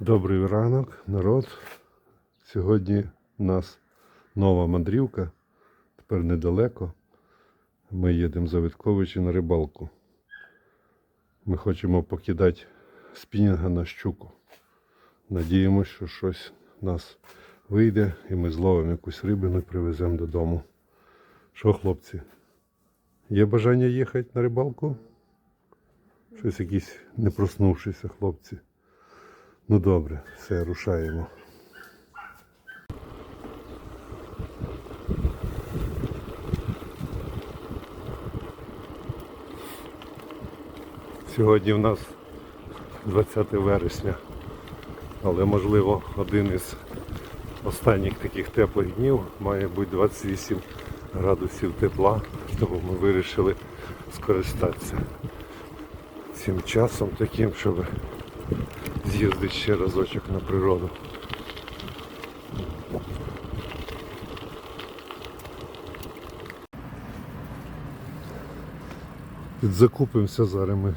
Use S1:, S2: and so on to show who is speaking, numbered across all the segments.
S1: Добрий ранок, народ. Сьогодні у нас нова мандрівка, тепер недалеко. Ми їдемо за Витковичі на рибалку. Ми хочемо покидати спінінга на щуку. Надіємося, що щось нас вийде і ми зловимо якусь рибину і привеземо додому. Що, хлопці? Є бажання їхати на рибалку? Щось якісь не проснувшися хлопці. Ну добре, все, рушаємо. Сьогодні в нас 20 вересня, але можливо один із останніх таких теплих днів має бути 28 градусів тепла, тому ми вирішили скористатися цим часом таким, щоб з'їздити ще разочок на природу. Закупимося зараз ми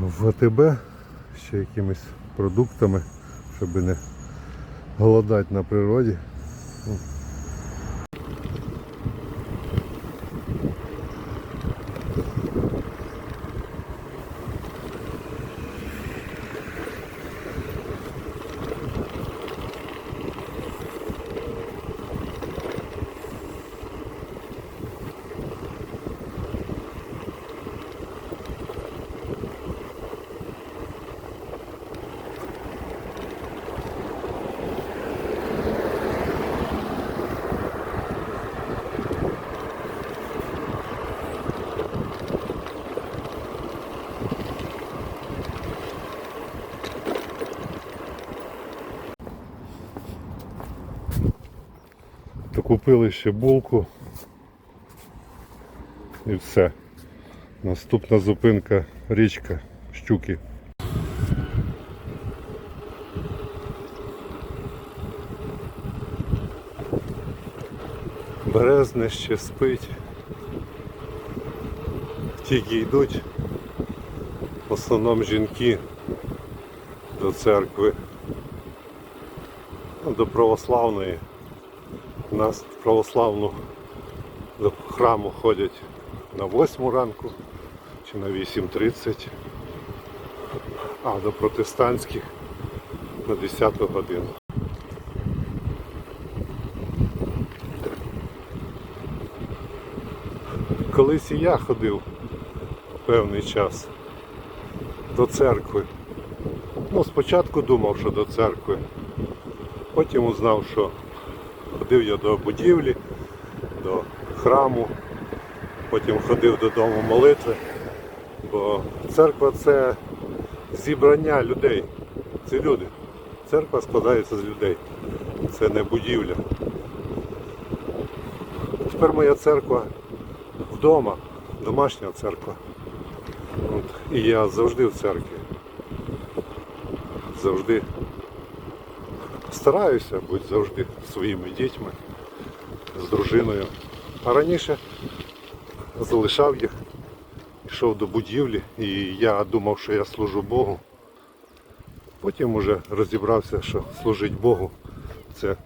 S1: в АТБ ще якимись продуктами, щоб не голодати на природі. То купили ще булку і все. Наступна зупинка річка Щуки. Березне ще спить. Тільки йдуть. В основному жінки до церкви, ну, до православної. У нас православну до храму ходять на 8 ранку чи на 8.30, а до протестантських на 10 годину. Колись і я ходив певний час до церкви. Ну, спочатку думав, що до церкви, потім узнав, що Ходив я до будівлі, до храму, потім ходив додому молитви, бо церква це зібрання людей. Це люди. Церква складається з людей. Це не будівля. Тепер моя церква вдома, домашня церква. От. І я завжди в церкві. Завжди стараюся бути завжди своїми дітьми, з дружиною. А раніше залишав їх, йшов до будівлі і я думав, що я служу Богу. Потім уже розібрався, що служить Богу це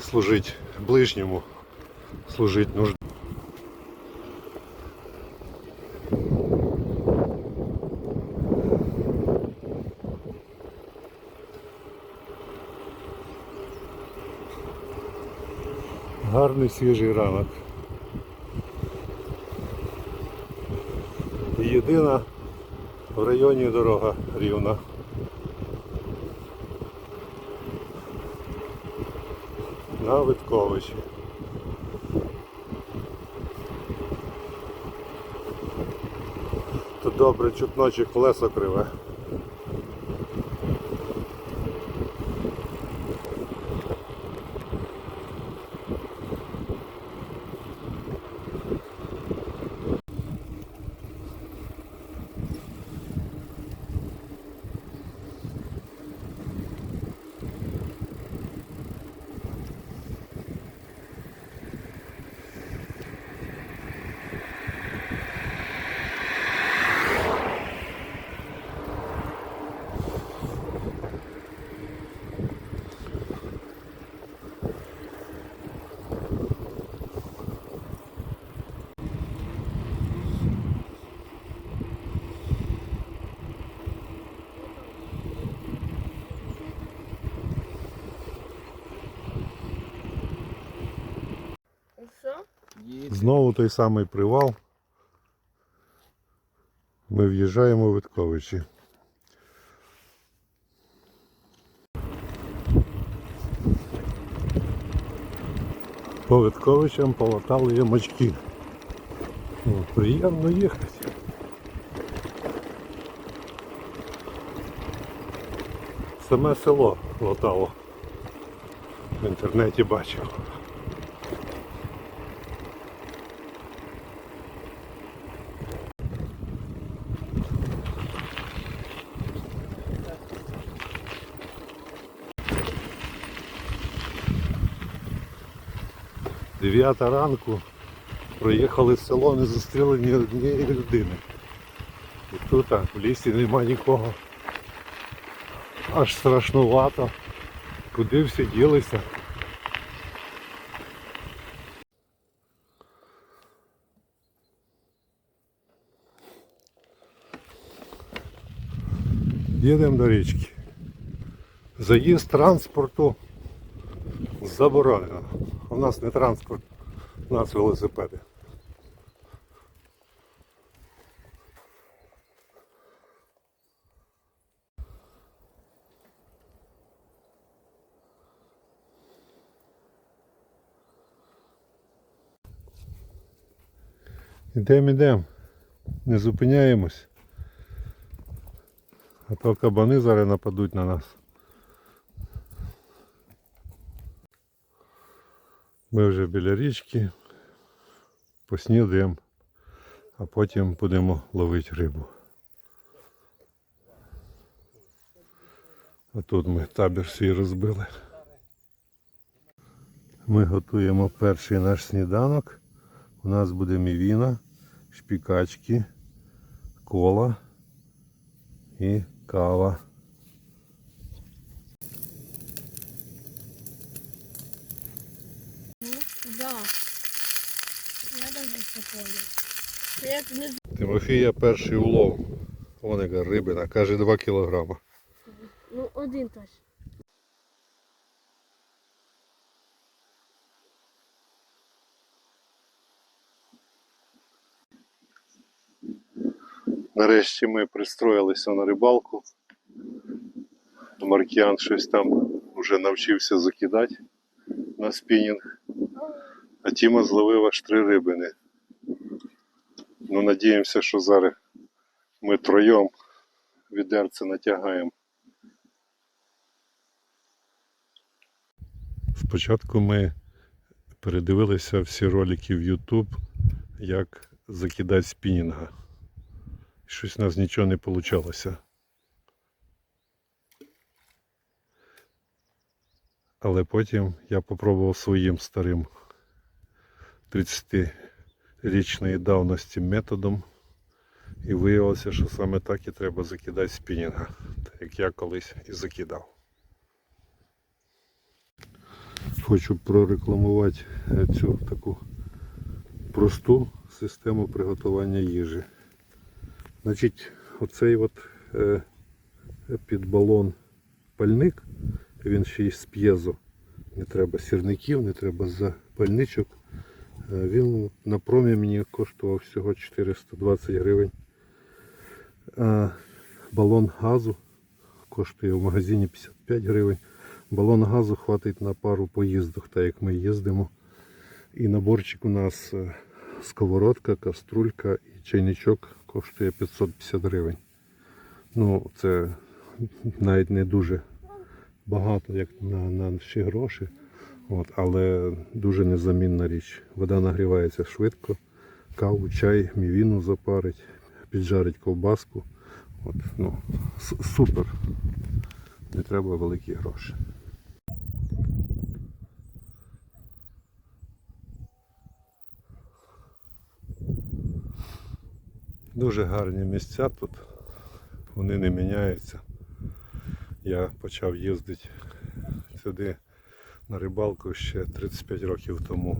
S1: служить ближньому, служить нужді. Гарний свіжий ранок. І Єдина в районі дорога рівна. На Витковичі. Тут добре чутно чи колесо криве. Знову той самий привал. Ми в'їжджаємо в Витковичі. По Витковичам полотали ямочки. О, приємно їхати. Саме село латало. В інтернеті бачив. Дев'ята ранку проїхали село, не зустріли ні однієї людини. І тут а, в лісі нема нікого. Аж страшнувато. Куди всі ділися? Їдемо до річки. Заїзд транспорту заборонено. У нас не транспорт, у нас велосипеди. Ідемо, ідемо. Не зупиняємось. А то кабани зараз нападуть на нас. Ми вже біля річки, поснідаємо, а потім будемо ловити рибу. А тут ми табір свій розбили. Ми готуємо перший наш сніданок. У нас буде мівіна, шпікачки, кола і кава.
S2: Да. Я даже не понял. Я это не
S1: Тимофія перший улов. Вон яка рибина, каже 2 кілограма.
S2: Ну, один теж.
S1: Нарешті ми пристроїлися на рибалку. Маркіян щось там вже навчився закидати на спінінг. А Тіма зловив аж три рибини. Ну, надіємося, що зараз ми троєм відерце натягаємо. Спочатку ми передивилися всі ролики в YouTube, як закидати спінінга. Щось у нас нічого не вийшло. Але потім я попробував своїм старим 30-річної давності методом. І виявилося, що саме так і треба закидати спінінга, так як я колись і закидав. Хочу прорекламувати е, цю таку просту систему приготування їжі. Значить, оцей от е, під балон пальник, він ще й з п'єзо. Не треба сірників, не треба запальничок. Е, він на промі мені коштував всього 420 гривень. А балон газу коштує в магазині 55 гривень. Балон газу хватить на пару поїздок, так як ми їздимо. І наборчик у нас е, сковородка, каструлька і чайничок коштує 550 гривень. Ну, це навіть не дуже багато, як на наші гроші. От, але дуже незамінна річ. Вода нагрівається швидко, каву, чай, мівіну запарить, піджарить ковбаску. От, ну, супер. Не треба великі гроші. Дуже гарні місця тут. Вони не міняються. Я почав їздити сюди на рибалку ще 35 років тому.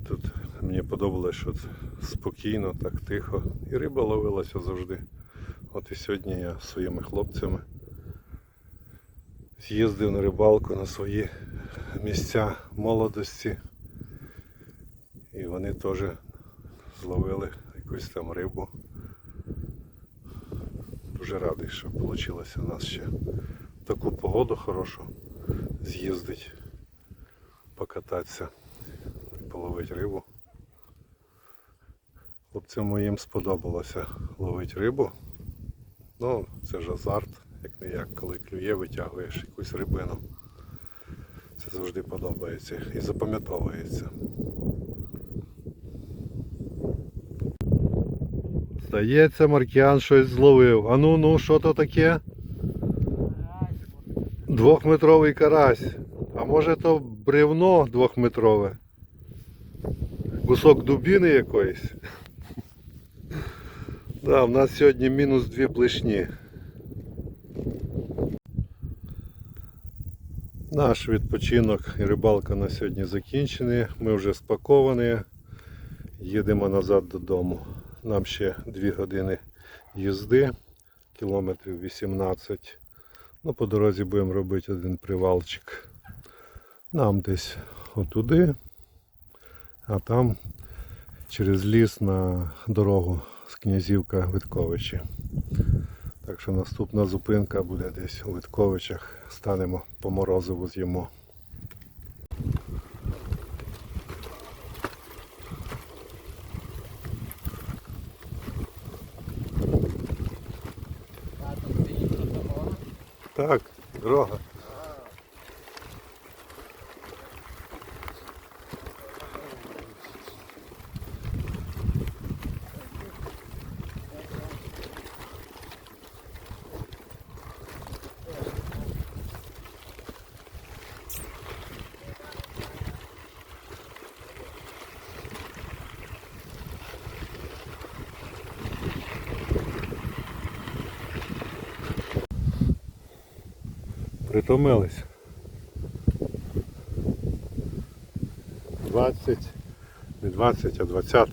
S1: І тут мені подобалося, що спокійно, так тихо. І риба ловилася завжди. От і сьогодні я зі своїми хлопцями з'їздив на рибалку на свої місця молодості. І вони теж зловили якусь там рибу. Дуже радий, що вийшло у нас ще таку погоду хорошу з'їздить, покататися, половити рибу. Хлопцям моїм сподобалося ловити рибу. Ну, це ж азарт, як не як, коли клює, витягуєш якусь рибину. Це завжди подобається і запам'ятовується. Здається, Маркіан щось зловив. А ну ну, що то таке? Двохметровий карась. А може то бревно двохметрове? Кусок дубіни якоїсь. Да, в нас сьогодні мінус дві плешні. Наш відпочинок і рибалка на сьогодні закінчені. Ми вже спаковані. Їдемо назад додому. Нам ще 2 години їзди, кілометрів 18. Ну, по дорозі будемо робити один привалчик. Нам десь отуди, а там через ліс на дорогу з Князівка Витковичі. Так що наступна зупинка буде десь у Витковичах. Станемо по морозиву з'їмо. Так, дорога. Притомились. 20, не 20, а 20,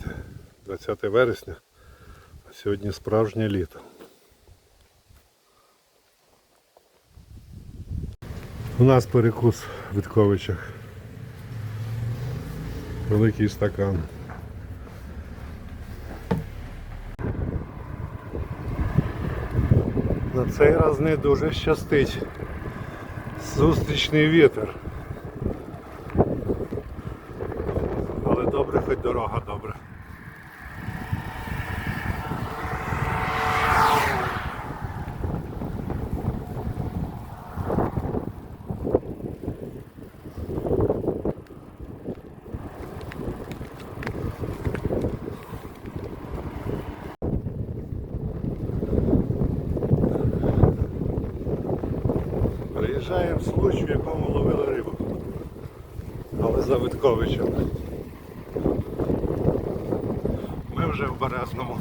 S1: 20 вересня. А сьогодні справжнє літо. У нас перекус в Витковичах. Великий стакан. На цей раз не дуже щастить. Зустрічний вітер. Але добре, хоч дорога добра. Приїжджаємо в случай, в якому ловили рибу. Але за Витковичем. Ми вже в Березному.